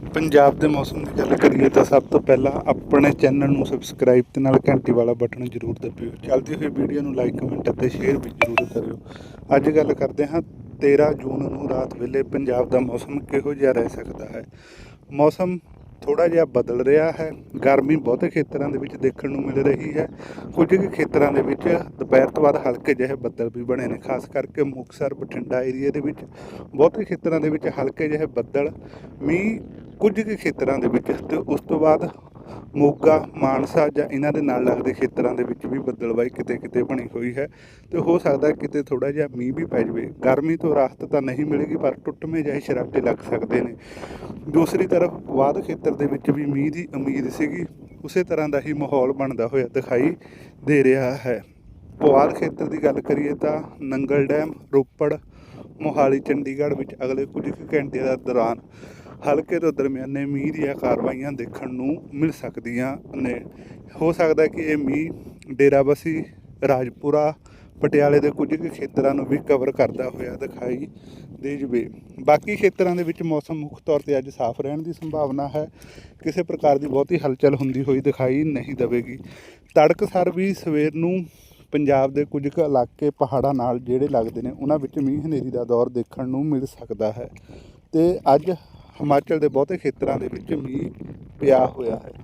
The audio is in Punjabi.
ਪੰਜਾਬ ਦੇ ਮੌਸਮ ਦੀ ਗੱਲ ਕਰੀਏ ਤਾਂ ਸਭ ਤੋਂ ਪਹਿਲਾਂ ਆਪਣੇ ਚੈਨਲ ਨੂੰ ਸਬਸਕ੍ਰਾਈਬ ਤੇ ਨਾਲ ਘੰਟੀ ਵਾਲਾ ਬਟਨ ਜ਼ਰੂਰ ਦਬਾਇਓ ਚੱਲਦੀ ਹੋਈ ਵੀਡੀਓ ਨੂੰ ਲਾਈਕ ਕਮੈਂਟ ਅਤੇ ਸ਼ੇਅਰ ਵੀ ਜ਼ਰੂਰ ਕਰਿਓ। ਅੱਜ ਗੱਲ ਕਰਦੇ ਹਾਂ 13 ਜੂਨ ਨੂੰ ਰਾਤ ਵੇਲੇ ਪੰਜਾਬ ਦਾ ਮੌਸਮ ਕਿਹੋ ਜਿਹਾ ਰਹਿ ਸਕਦਾ ਹੈ? ਮੌਸਮ ਥੋੜਾ ਜਿਹਾ ਬਦਲ ਰਿਹਾ ਹੈ। ਗਰਮੀ ਬਹੁਤੇ ਖੇਤਰਾਂ ਦੇ ਵਿੱਚ ਦੇਖਣ ਨੂੰ ਮਿਲ ਰਹੀ ਹੈ। ਕੁਝ ਕੁ ਖੇਤਰਾਂ ਦੇ ਵਿੱਚ ਦੁਪਹਿਰ ਤੋਂ ਬਾਅਦ ਹਲਕੇ ਜਿਹੇ ਬੱਦਲ ਵੀ ਬਣੇ ਨੇ। ਖਾਸ ਕਰਕੇ ਮੁਕਤਸਰ, ਬਠਿੰਡਾ ਏਰੀਆ ਦੇ ਵਿੱਚ ਬਹੁਤੇ ਖੇਤਰਾਂ ਦੇ ਵਿੱਚ ਹਲਕੇ ਜਿਹੇ ਬੱਦਲ, ਮੀਂਹ ਕੁਝ ਕੁ ਖੇਤਰਾਂ ਦੇ ਵਿੱਚ ਤੇ ਉਸ ਤੋਂ ਬਾਅਦ ਮੋਗਾ, ਮਾਨਸਾ ਜਾਂ ਇਹਨਾਂ ਦੇ ਨਾਲ ਲੱਗਦੇ ਖੇਤਰਾਂ ਦੇ ਵਿੱਚ ਵੀ ਬੱਦਲਬਾਈ ਕਿਤੇ ਕਿਤੇ ਬਣੀ ਹੋਈ ਹੈ ਤੇ ਹੋ ਸਕਦਾ ਕਿਤੇ ਥੋੜਾ ਜਿਹਾ ਮੀਂਹ ਵੀ ਪੈ ਜਾਵੇ। ਗਰਮੀ ਤੋਂ ਰਾਹਤ ਤਾਂ ਨਹੀਂ ਮਿਲੇਗੀ, ਪਰ ਟੁੱਟਵੇਂ ਜਿਹੇ ਸ਼ਰਾਬੇ ਲੱਗ ਸਕਦੇ ਨੇ। ਦੂਸਰੀ ਤਰਫ ਬਾਅਦ ਖੇਤਰ ਦੇ ਵਿੱਚ ਵੀ ਮੀਂਹ ਦੀ ਉਮੀਦ ਸੀਗੀ। ਉਸੇ ਤਰ੍ਹਾਂ ਦਾ ਹੀ ਮਾਹੌਲ ਬਣਦਾ ਹੋਇਆ ਦਿਖਾਈ ਦੇ ਰਿਹਾ ਹੈ। ਪੁਆਧ ਖੇਤਰ ਦੀ ਗੱਲ ਕਰੀਏ ਤਾਂ ਨੰਗਲ ਡੈਮ, ਰੋਪੜ, ਮੋਹਾਲੀ, ਚੰਡੀਗੜ੍ਹ ਵਿੱਚ ਅਗਲੇ ਕੁਝ ਕੁ ਘੰਟਿਆਂ ਦਾ ਦੌਰਾਨ ਹਲਕੇ ਤੋਂ ਦਰਮਿਆਨੇ ਮੀਂਹ ਦੀਆਂ ਕਾਰਵਾਈਆਂ ਦੇਖਣ ਨੂੰ ਮਿਲ ਸਕਦੀਆਂ ਨੇ। ਹੋ ਸਕਦਾ ਕਿ ਇਹ ਮੀਂਹ ਡੇਰਾਬੱਸੀ, ਰਾਜਪੁਰਾ, ਪਟਿਆਲੇ ਦੇ ਕੁਝ ਕੁ ਖੇਤਰਾਂ ਨੂੰ ਵੀ ਕਵਰ ਕਰਦਾ ਹੋਇਆ ਦਿਖਾਈ ਦੇ ਜਵੇ। ਬਾਕੀ ਖੇਤਰਾਂ ਦੇ ਵਿੱਚ ਮੌਸਮ ਮੁੱਖ ਤੌਰ ਤੇ ਅੱਜ ਸਾਫ਼ ਰਹਿਣ ਦੀ ਸੰਭਾਵਨਾ ਹੈ। ਕਿਸੇ ਪ੍ਰਕਾਰ ਦੀ ਬਹੁਤੀ ਹਲਚਲ ਹੁੰਦੀ ਹੋਈ ਦਿਖਾਈ ਨਹੀਂ ਦੇਵੇਗੀ। ਤੜਕਸਾਰ ਵੀ ਸਵੇਰ ਨੂੰ ਪੰਜਾਬ ਦੇ ਕੁਝ ਕੁ ਇਲਾਕੇ, ਪਹਾੜਾਂ ਨਾਲ ਜਿਹੜੇ ਲੱਗਦੇ ਨੇ, ਉਹਨਾਂ ਵਿੱਚ ਮੀਂਹ ਹਨੇਰੀ ਦਾ ਦੌਰ ਦੇਖਣ ਨੂੰ ਮਿਲ ਸਕਦਾ ਹੈ। ਤੇ ਅੱਜ ਹਿਮਾਚਲ ਦੇ ਬਹੁਤੇ ਖੇਤਰਾਂ ਦੇ ਵਿੱਚ ਮੀਂਹ ਪਿਆ ਹੋਇਆ ਹੈ।